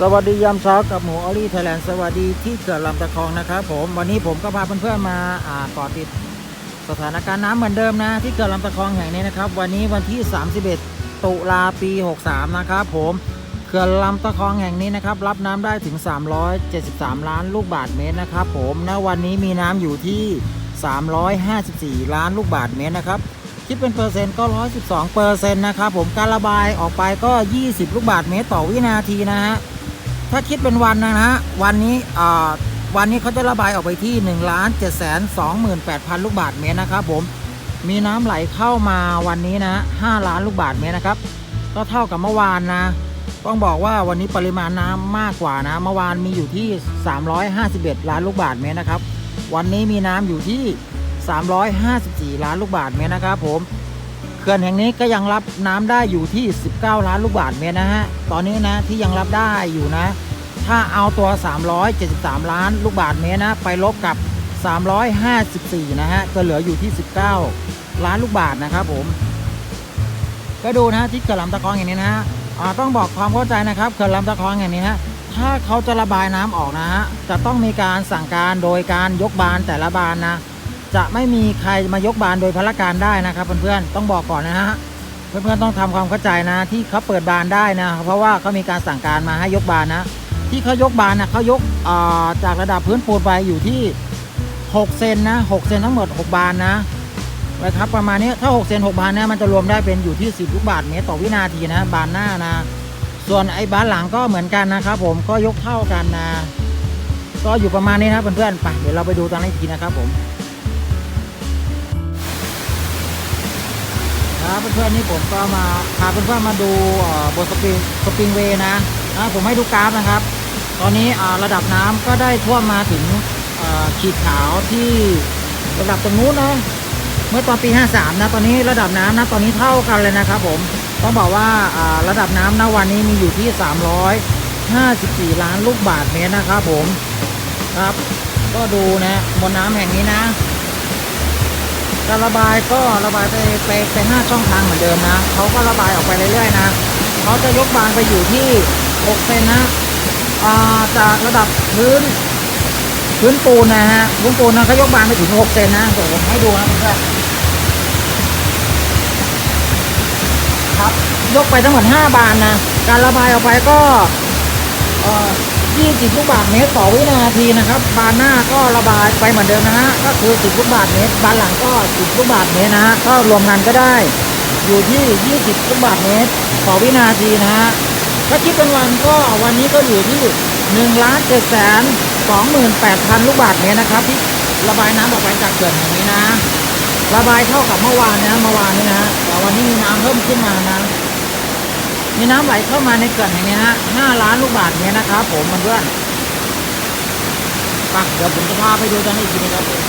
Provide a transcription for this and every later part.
สวัสดียามเช้ากับหมูออลี่ไทยแลนด์สวัสดีที่เขื่อนลำตะคองนะครับผมวันนี้ผมก็พาเพื่อนๆมาอ่ากาะติดสถานการณ์น้ำเหมือนเดิมนะ ที่เขื่อนลำตะคองแห่งนี้นะครับ วันนี้วันที่ 31 ตุลาปี 63 นะครับผมเขื่อนลำตะคองแห่งนี้นะครับ รับน้ำได้ถึง 373 ล้านลูกบาทเมตรนะครับผมณวันนี้มีน้ำอยู่ที่ 354 ล้านลูกบาทเมตรนะครับคิดเป็นเปอร์เซ็นต์ก็ 112เปอร์เซ็นต์นะครับผมการระบายออกไปก็ 20 ลูกบาทเมตรต่อวินาทีนะฮะ ถ้าคิดเป็นวันนะฮะวันนี้วันนี้เขาจะระบายออกไปที่1ล้าน7 2 8 0 0 0ลูกบาทเมตรนะครับผมมีน้ำไหลเข้ามาวันนี้นะ5ล้านลูกบาทเมตรนะครับ ก็เท่ากับเมื่อวานนะ ต้องบอกว่าวันนี้ปริมาณน้ำมากกว่านะ เมื่อวานมีอยู่ที่ 351 ล้านลูกบาทเมตรนะครับ วันนี้มีน้ำอยู่ที่ 354 ล้านลูกบาทเมตรนะครับผมเขื่อนแห่งนี้ก็ยังรับน้ำได้อยู่ที่ 19 ล้านลูกบาทเมตรนะฮะตอนนี้นะที่ยังรับได้อยู่นะ ถ้าเอาตัว 373 ล้านลูกบาทเมตรนะ ไปลบกับ 354 นะฮะ ก็เหลืออยู่ที่ 19 ล้านลูกบาทนะครับผม ก็ดูนะที่เขื่อนลำตะคองอย่างนี้นะฮะต้องบอกความเข้าใจนะครับเขื่อนลำตะคองอย่างนี้ฮะ ถ้าเขาจะระบายน้ำออกนะฮะ จะต้องมีการสั่งการโดยการยกบานแต่ละบานนะ จะไม่มีใครมายกบานโดยพละการได้นะครับเพื่อนๆ ต้องบอกก่อนนะฮะเพื่อนๆต้องทำความเข้าใจนะที่เขาเปิดบานได้นะ เพราะว่าเขามีการสั่งการมาให้ยกบานนะ ที่เขายกบานนะเขายกาจากระดับพื้นปูนไปอยู่ที่ 6 เซนนะ6เซนทั้งหมด 6 บานนะนะครับประมาณนี้ถ้า 6 เซน 6 บานเนี่ยมันจะรวมได้เป็นอยู่ที่ 10 ลูกบาทเมตรต่อวินาทีนะบานหน้านะ ส่วนไอ้บานหลังก็เหมือนกันนะครับผมก็ยกเท่ากันนะ ก็อยู่ประมาณนี้นะเพื่อนๆไปเดี๋ยวเราไปดูตอนนี้ทีนะครับผมครับเพื่อนๆนี่ผมก็มาพาเพื่อนๆมาดูบนสปริงสปริงเวย์นะนะผมให้ดูกราฟนะครับ ตอนนี้ระดับน้ำก็ได้ท่วมมาถึงขีดขาวที่ระดับตรงนู้นนะเมื่อตอนปี 53 นะ ตอนนี้ระดับน้ำนะ ตอนนี้เท่ากันเลยนะครับผม ต้องบอกว่าระดับน้ำณวันนี้มีอยู่ที่ 354 ล้านลูกบาทเมตรนะครับผม ครับ ก็ดูนะบนน้ำแห่งนี้นะ การระบายก็ระบายไปไปไปห้าช่องทางเหมือนเดิมนะ เขาก็ระบายออกไปเรื่อยๆนะ เขาจะยกบานไปอยู่ที่6เซนนะ จากระดับพื้น พื้นปูนนะฮะพื้นปูนนะเขายกบานไปถึง6เซนนะเดี๋ยวผมให้ดูนะเพื่อนๆครับ ยกไปทั้งหมด5บานนะ การระบายออกไปก็เอ่อ20ลูกบาทเมตรต่อวินาทีนะครับ บานหน้าก็ระบายไปเหมือนเดิมนะฮะ ก็คือ10ลูกบาทเมตร บานหลังก็10ลูกบาทเมตรนะฮะ ก็รวมกันก็ได้ อยู่ที่20ลูกบาทเมตร ต่อวินาทีนะฮะ ถ้าคิดเป็นวันก็วันนี้ก็อยู่ที่1ล้าน7แสน28,000ลูกบาทเมตรนะครับ ที่ระบายน้ำออกไปจากเขื่อนแห่งนี้นะ ระบายเท่ากับเมื่อวานนะเมื่อวานนี้นะแต่วันนี้มีน้ำเพิ่มขึ้นมานะมีน้ำไหลเข้ามาในเขื่อนแห่งนี้ฮะ5ล้านลูกบาทเนี้ยนะครับผมเพื่อนๆไปเดี๋ยวผมจะพาไปดูตอนนี้อีกทีนะครับผม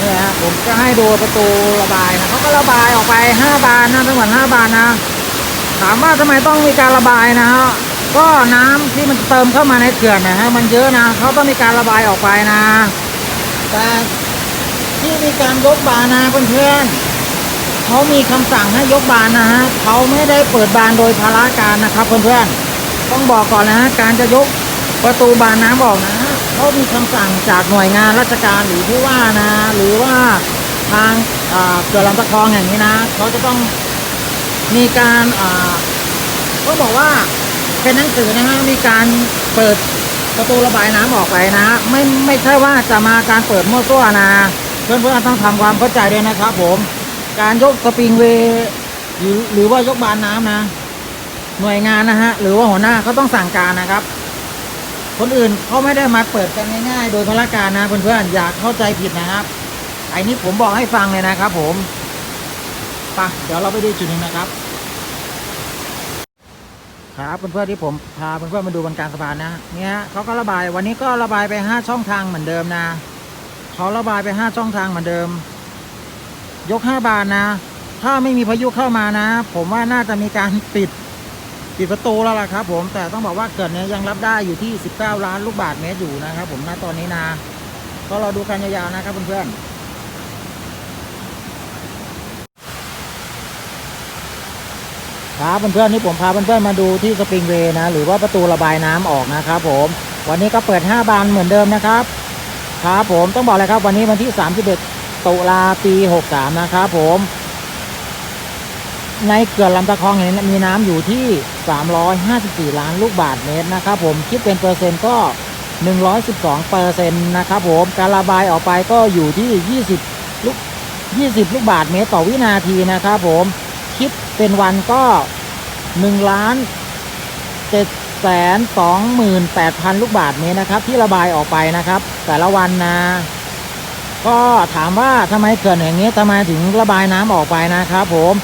นี่ฮะผมจะให้ดูประตูระบายนะเขาก็ระบายออกไป5บานนะทั้งหมด5บานนะ ถามว่าทำไมต้องมีการระบายนะฮะก็น้ำที่มันเติมเข้ามาในเขื่อนนะฮะมันเยอะนะเขาต้องมีการระบายออกไปนะ แต่ที่มีการยกบานนะเพื่อนๆเขามีคำสั่งให้ยกบานนะฮะเขาไม่ได้เปิดบานโดยพาราการนะครับเพื่อนๆต้องบอกก่อนนะฮะการจะยกประตูบานน้ำออกนะเขามีคำสั่งจากหน่วยงานราชการหรือผู้ว่านะ หรือว่าทางเกิดลำตะคองแห่างนี้นะเขาจะต้อง มีการอ่าบอกว่าเป็นหนังสือนะฮะมีการเปิดประตูระบายน้ำออกไปนะไม่ไม่ใช่ว่าจะมาการเปิดมั่วซั่วนะเพื่อนๆต้องทำความเข้าใจด้วยนะครับผม การยกสปริงเวย์หรือหรือว่ายกบานน้ำนะ หน่วยงานนะฮะหรือว่าหัวหน้าเขาต้องสั่งการนะครับ คนอื่นเขาไม่ได้มาเปิดกันง่ายๆ โดยพละการนะเพื่อนๆอย่าเข้าใจผิดนะครับไอ้นี้ผมบอกให้ฟังเลยนะครับผม ปเดี๋ยวเราไปดูจุดหนึ่งนะครับ ครับเพื่อนๆที่ผมพาเพื่อนๆมาดูบนกลารสะพานนะเนี่ยเขาก็ระบายวันนี้ก็ระบายไปห้าช่องทางเหมือนเดิมนะเขาระบายไปห้าช่องทางเหมือนเดิม ยกห้าบานนะ ถ้าไม่มีพายุเข้ามานะ ผมว่าน่าจะมีการปิดปิดประตูแล้วล่ะครับ ผมแต่ต้องบอกว่าเกิดเนี้ยยังรับได้อยู่ที่ 19 ล้านลูกบาทเมตรอยู่นะครับ ผมณตอนนี้นะก็รอดูกันยาวๆนะครับเพื่อนๆ ครับเพื่อนๆนี่ผมพาเพื่อนๆมาดูที่สปริงเวย์นะ หรือว่าประตูระบายน้ำออกนะครับผม วันนี้ก็เปิด 5 บานเหมือนเดิมนะครับครับผมต้องบอกเลยครับ วันนี้วันที่ 31 ตุลาปี 63 นะครับผม ในเขื่อนลำตะคองแห่งนี้มีน้ำอยู่ที่ 354 ล้านลูกบาศก์เมตรนะครับผมคิดเป็นเปอร์เซ็นต์ก็ 112เปอร์เซ็นต์นะครับผมการระบายออกไปก็อยู่ที่ 20 ลูก 20 ลูกบาศก์เมตรต่อวินาทีนะครับผมคิด เป็นวันก็1ล้าน7แสน28,000ลูกบาศก์เมตรนะครับ ที่ระบายออกไปนะครับ แต่ละวันนะ ก็ถามว่าทำไมเขื่อนแห่งนี้ทำไมถึงระบายน้ำออกไปนะครับ ผม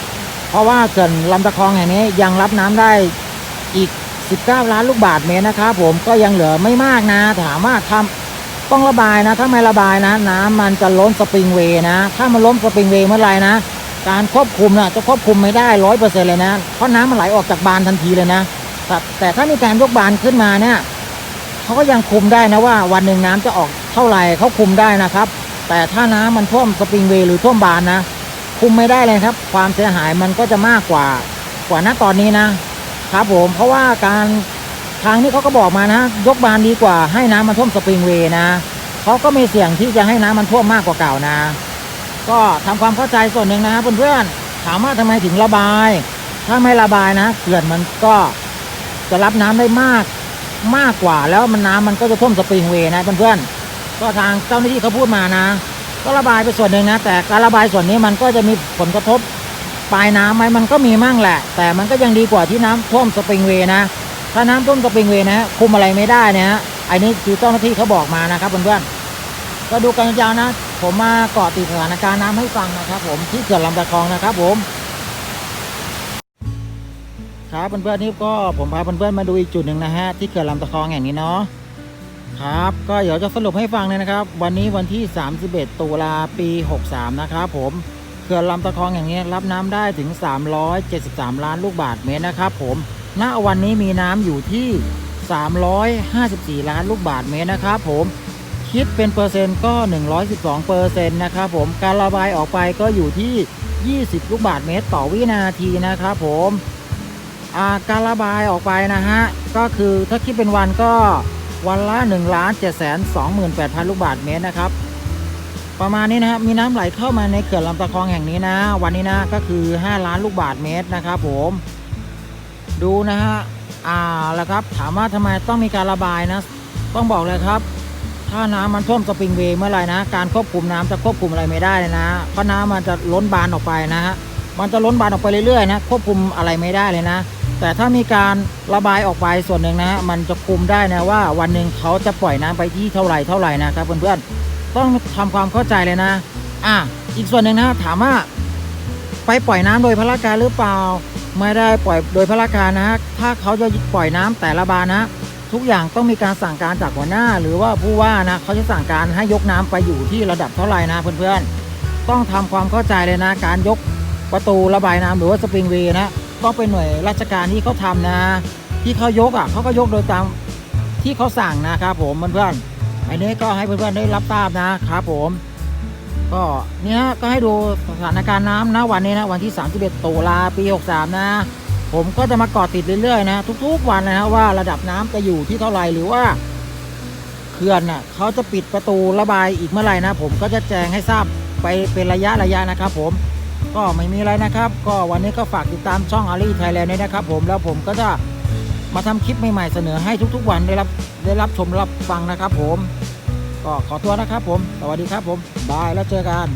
เพราะว่าเขื่อนลำตะคองแห่งนี้ยังรับน้ำได้อีก 19 ล้านลูกบาศก์เมตรนะครับ ผมก็ยังเหลือไม่มากนะ ถามว่าทำต้องระบายนะ ถ้าไม่ระบายนะ น้ำมันจะล้นสปริงเวย์นะ ถ้ามันล้นสปริงเวย์เมื่อไหร่นะ การควบคุมนะจะควบคุมไม่ได้ร้อยเปอร์เซ็นต์เลยนะ เพราะน้ำมันไหลออกจากบานทันทีเลยนะแต่แต่ถ้ามีการยกบานขึ้นมาเนี่ยเขาก็ยังคุมได้นะว่าวันหนึ่งน้ำจะออกเท่าไหร่เขาคุมได้นะครับ แต่ถ้าน้ำมันท่วมสปริงเวย์หรือท่วมบานนะ คุมไม่ได้เลยครับ ความเสียหายมันก็จะมากกว่ากว่าณตอนนี้นะครับผมเพราะว่าการทางนี้เขาก็บอกมานะยกบานดีกว่าให้น้ำมันท่วมสปริงเวย์นะเขาก็ไม่เสี่ยงที่จะให้น้ำมันท่วมมากกว่าเก่านะ ก็ทำความเข้าใจส่วนหนึ่งนะครับเพื่อนๆถามว่าทำไมถึงระบาย ถ้าไม่ระบายนะเขื่อนมันก็จะรับน้ำได้มากมากกว่าแล้วมันน้ำมันก็จะท่วมสปริงเวย์นะเพื่อนๆก็ทางเจ้าหน้าที่เขาพูดมานะ ก็ระบายไปส่วนหนึ่งนะ แต่การระบายส่วนนี้มันก็จะมีผลกระทบปลายน้ำไหมมันก็มีมั่งแหละ แต่มันก็ยังดีกว่าที่น้ำท่วมสปริงเวย์นะ ถ้าน้ำท่วมสปริงเวย์นะคุมอะไรไม่ได้นะฮะอันนี้คือเจ้าหน้าที่เขาบอกมานะครับเพื่อนๆก็ดูกันยาวนะ ผมมาเกาะติดสถานการณ์น้ำให้ฟังนะครับ ผมที่เขื่อนลำตะคองนะครับ ผม ครับเพื่อนๆนี่ก็ผมพาเพื่อนๆมาดูอีกจุดหนึ่งนะฮะที่เขื่อนลำตะคองแห่งนี้เนาะครับก็เดี๋ยวจะสรุปให้ฟังเลยนะครับ วันนี้วันที่ 31 ตุลาปี 63 นะครับผมเขื่อนลำตะคองอย่างนี้รับน้ำได้ถึง 373 ล้านลูกบาศก์เมตรนะครับ ผมณวันนี้มีน้ำอยู่ที่ 354 ล้านลูกบาศก์เมตรนะครับ ผม คิดเป็นเปอร์เซ็นต์ก็ 112เปอร์เซ็นต์นะครับผมการระบายออกไปก็อยู่ที่ 20 ลูกบาศก์เมตรต่อวินาทีนะครับผมการระบายออกไปนะฮะ ก็คือถ้าคิดเป็นวันก็วันละ1ล้าน7แสน28,000 ลูกบาศก์เมตรนะครับ ประมาณนี้นะครับมีน้ำไหลเข้ามาในเขื่อนลำตะคองแห่งนี้นะ วันนี้นะก็คือ 5 ล้านลูกบาศก์เมตรนะครับผมดูนะฮะอ่าแล้วครับถามว่าทำไมต้องมีการระบายนะ ต้องบอกเลยครับ ถ้าน้ำมันท่วมสปริงเวย์เมื่อไหร่นะ การควบคุมน้ำจะควบคุมอะไรไม่ได้เลยนะ เพราะน้ำมันจะล้นบานออกไปนะฮะ มันจะล้นบานออกไปเรื่อยๆนะ ควบคุมอะไรไม่ได้เลยนะ แต่ถ้ามีการระบายออกไปส่วนหนึ่งนะฮะมันจะคุมได้นะว่าวันหนึ่งเขาจะปล่อยน้ำไปที่เท่าไหร่เท่าไหร่นะครับเพื่อนๆ ต้องทำความเข้าใจเลยนะ อะ อีกส่วนหนึ่งนะถามว่า ไปปล่อยน้ำโดยพละการหรือเปล่า ไม่ได้ปล่อยโดยพละการนะฮะถ้าเขาจะปล่อยน้ำแต่ละบานนะ ทุกอย่างต้องมีการสั่งการจากหัวหน้า หรือว่าผู้ว่านะเขาจะสั่งการให้ยกน้ำไปอยู่ที่ระดับเท่าไหร่นะเพื่อนๆ ต้องทำความเข้าใจเลยนะ การยกประตูระบายน้ำหรือว่าสปริงเวย์นะต้องเป็นหน่วยราชการที่เขาทำนะ ที่เขายกอะเขาก็ยกโดยตามที่เขาสั่งนะครับผมเพื่อนๆอันนี้ก็ให้เพื่อนๆได้รับทราบนะครับผมก็เนี้ยก็ให้ดูสถานการณ์น้ำนะวันนี้นะวันที่ 31ตุลาปี 63 นะ ผมก็จะมาเกาะติดเรื่อยๆนะทุกๆวันนะฮะว่าระดับน้ำจะอยู่ที่เท่าไหร่หรือว่าเขื่อนน่ะเขาจะปิดประตูระบายอีกเมื่อไหร่นะ ผมก็จะแจ้งให้ทราบไปเป็นระยะระยะนะครับ ผมก็ไม่มีอะไรนะครับ ก็วันนี้ก็ฝากติดตามช่องอารีไทยแลนด์ด้วยนะครับ ผมแล้วผมก็จะมาทำคลิปใหม่ๆเสนอให้ทุกๆ วันได้รับได้รับชมรับฟังนะครับ ผม ก็ขอตัวนะครับ ผม สวัสดีครับผมบายแล้วเจอกัน